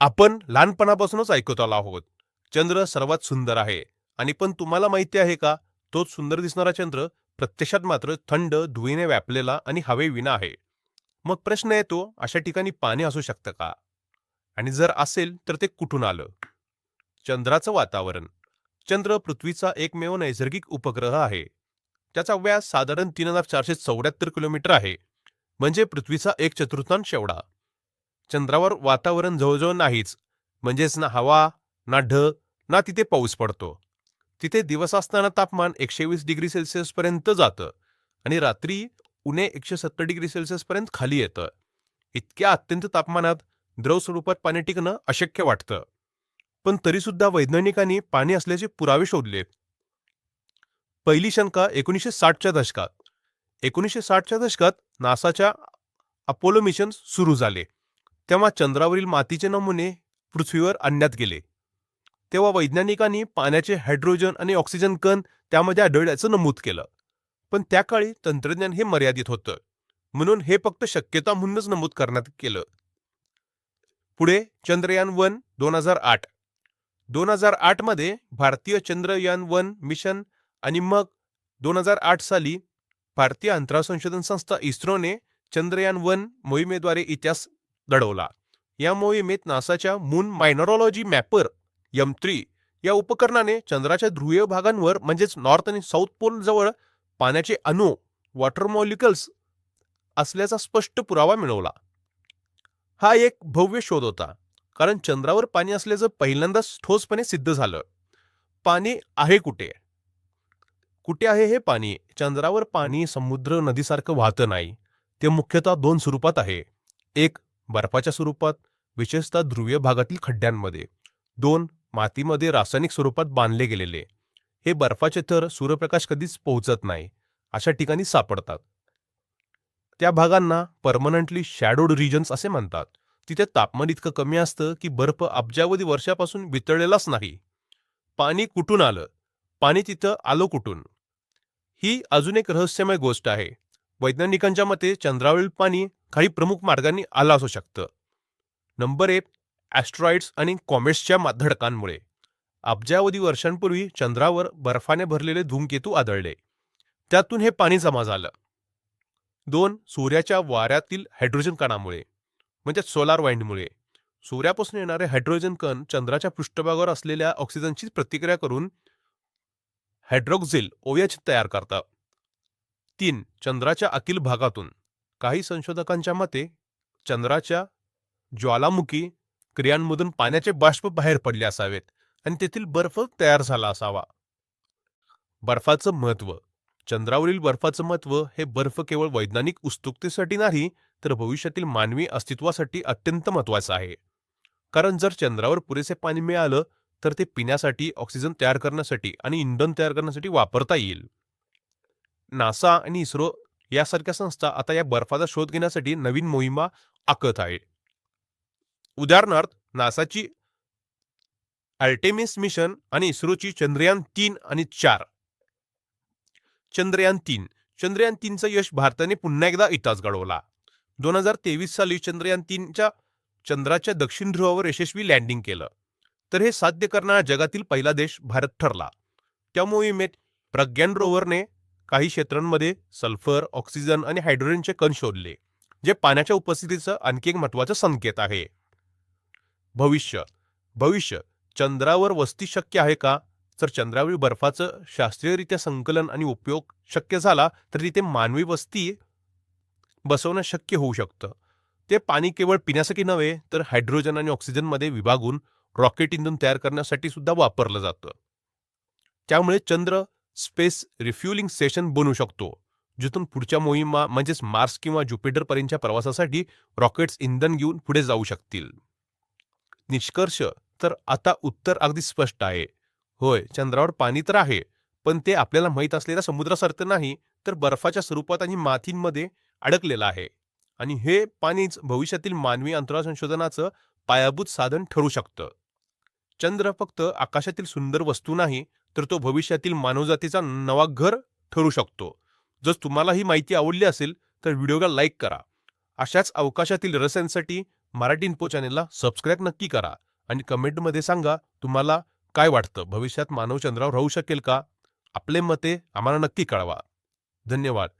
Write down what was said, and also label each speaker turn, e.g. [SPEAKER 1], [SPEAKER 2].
[SPEAKER 1] आपण लहानपणापासूनच ऐकत आलो आहोत. चंद्र सर्वात सुंदर आहे. आणि पण तुम्हाला माहिती आहे का? तोच सुंदर दिसणारा चंद्र प्रत्यक्षात मात्र थंड धुळीने व्यापलेला आणि हवेविना आहे. मग प्रश्न येतो अशा ठिकाणी पाणी असू शकतं का? आणि जर असेल तर ते कुठून आलं? चंद्राचं वातावरण. चंद्र पृथ्वीचा एकमेव नैसर्गिक उपग्रह आहे. त्याचा व्यास साधारण तीन हजार चारशे चौऱ्याहत्तर किलोमीटर आहे. म्हणजे पृथ्वीचा एक चतुर्थांश एवढा. चंद्रावर वातावरण जवळजवळ नाहीच. म्हणजेच ना हवा ना ढ ना तिथे पाऊस पडतो. तिथे दिवस असताना तापमान एकशे वीस डिग्री सेल्सिअस पर्यंत जातं आणि रात्री उणे एकशे सत्तर डिग्री सेल्सिअस पर्यंत खाली येतं. इतक्या अत्यंत तापमानात द्रव स्वरूपात पाणी टिकणं अशक्य वाटतं. पण तरीसुद्धा वैज्ञानिकांनी पाणी असल्याचे पुरावे शोधले. पहिली शंका एकोणीसशे साठच्या दशकात. एकोणीसशे साठच्या दशकात नासाच्या अपोलो मिशन सुरू झाले. तेव्हा चंद्रावरील मातीचे नमुने पृथ्वीवर आणण्यात गेले. तेव्हा वैज्ञानिकांनी पाण्याचे हायड्रोजन आणि ऑक्सिजन कण त्यामध्ये आढळल्याचं नमूद केलं. पण त्या काळी तंत्रज्ञान हे मर्यादित होतं. म्हणून हे फक्त शक्यता म्हणूनच नमूद करण्यात केलं. पुढे चंद्रयान वन दोन हजार आठ. दोन हजार आठमध्ये भारतीय चंद्रयान वन मिशन आणि मग दोन हजार आठ साली भारतीय अंतराळ संशोधन संस्था इस्रोने चंद्रयान वन मोहिमेद्वारे इतिहास लढवला या मोहिमेत नासाच्या moon mineralogy mapper M three या उपकरणाने चंद्राच्या ध्रुवीय भागांवर म्हणजेच नॉर्थ आणि साऊथ पोल जवळ पाण्याचे अणू वॉटर मॉलिकल्स असल्याचा स्पष्ट पुरावा मिळवला. हा एक भव्य शोध होता कारण चंद्रावर पाणी असल्याचं पहिल्यांदाच ठोसपणे सिद्ध झालं. पाणी आहे कुठे? कुठे आहे हे पाणी? चंद्रावर पाणी समुद्र नदीसारखं वाहतं नाही. ते मुख्यतः दोन स्वरूपात आहे. एक बर्फाच्या स्वरूपात विशेषतः ध्रुवीय भागातील खड्ड्यांमध्ये. दोन मातीमध्ये रासायनिक स्वरूपात बांधले गेलेले. हे बर्फाचे थर सूर्यप्रकाश कधीच पोहोचत नाही अशा ठिकाणी सापडतात. त्या भागांना परमनंटली शॅडोड रिजन्स असे म्हणतात. तिथे तापमान इतकं कमी असतं की बर्फ अब्जावधी वर्षापासून वितळलेलाच नाही. पाणी कुठून आलं? पाणी तिथं आलो कुठून? ही अजून एक रहस्यमय गोष्ट आहे. वैज्ञानिकांच्या मते चंद्रावरील पाणी काही प्रमुख मार्गांनी आला असू शकतं. नंबर एक ॲस्ट्रॉइड्स आणि कॉमेट्सच्या धडकांमुळे. अब्जावधी वर्षांपूर्वी चंद्रावर बर्फाने भरलेले धूमकेतू आढळले त्यातून हे पाणी जमा झालं. दोन सूर्याच्या वाऱ्यातील हायड्रोजन कणामुळे म्हणजे सोलार वाईंडमुळे सूर्यापासून येणारे हायड्रोजन कण चंद्राच्या पृष्ठभागावर असलेल्या ऑक्सिजनची प्रतिक्रिया करून हायड्रोक्झिल ओएच तयार करतात तीन चंद्राच्या अखिल भागातून. काही संशोधकांच्या मते चंद्राच्या ज्वालामुखी क्रियांमधून पाण्याचे बाष्प बाहेर पडले असावेत आणि तेथील बर्फ तयार झाला असावा. बर्फाचं महत्त्व चंद्रावरील बर्फाचं महत्त्व हे बर्फ केवळ वैज्ञानिक उत्सुकतेसाठी नाही तर भविष्यातील मानवी अस्तित्वासाठी अत्यंत महत्वाचं आहे. कारण जर चंद्रावर पुरेसे पाणी मिळालं तर ते पिण्यासाठी ऑक्सिजन तयार करण्यासाठी आणि इंधन तयार करण्यासाठी वापरता येईल. नासा आणि इस्रो यासारख्या संस्था आता या बर्फाचा शोध घेण्यासाठी नवीन मोहिमा आखत आहे उदाहरणार्थ नासाची अल्टेमिस मिशन आणि इस्रोची चंद्रयान तीन आणि चार. चंद्रयान तीन. चंद्रयान तीनचं यश भारताने पुन्हा एकदा इतिहास घडवला. दोन हजार तेवीस साली चंद्रयान तीनच्या चंद्राच्या दक्षिण ध्रुवावर यशस्वी लँडिंग केलं. तर हे साध्य करणारा जगातील पहिला देश भारत ठरला. त्या मोहिमेत प्रज्ञान रोवरने काही क्षेत्रांमध्ये सल्फर ऑक्सिजन आणि हायड्रोजनचे कण शोधले जे पाण्याच्या उपस्थितीचं आणखी एक महत्वाचं संकेत आहे. भविष्य. भविष्य चंद्रावर वस्ती शक्य आहे का? जर चंद्रावरील बर्फाचं शास्त्रीयरित्या संकलन आणि उपयोग शक्य झाला तर तिथे मानवी वस्ती बसवणं शक्य होऊ शकतं. ते पाणी केवळ पिण्यासाठी नव्हे तर हायड्रोजन आणि ऑक्सिजनमध्ये विभागून रॉकेट इंधन तयार करण्यासाठी सुद्धा वापरलं जातं. त्यामुळे चंद्र स्पेस रिफ्युलिंग सेशन बनू शकतो जिथून पुढच्या मोहिमा म्हणजेच मार्स किंवा ज्युपिटरपर्यंतच्या प्रवासासाठी रॉकेट्स इंधन घेऊन पुढे जाऊ शकतील. निष्कर्ष तर आता उत्तर अगदी स्पष्ट आहे. होय चंद्रावर पाणी तर आहे पण ते आपल्याला माहीत असलेल्या समुद्रासारखं नाही तर बर्फाच्या स्वरूपात आणि मातींमध्ये अडकलेलं आहे. आणि हे पाणीच भविष्यातील मानवी अंतराळ संशोधनाचं पायाभूत साधन ठरू शकतं. चंद्र फक्त आकाशातील सुंदर वस्तू नाही तर तो भविष्यातील मानवजातीचा नवा घर ठरू शकतो. जर तुम्हाला ही माहिती आवडली असेल तर व्हिडिओला लाईक करा. अशाच अवकाशातील रसांसाठी मराठी इन्फो चॅनेलला सबस्क्राईब नक्की करा आणि कमेंटमध्ये सांगा तुम्हाला काय वाटतं? भविष्यात मानव चंद्रावर राहू शकेल का? आपले मते आम्हाला नक्की कळवा. धन्यवाद.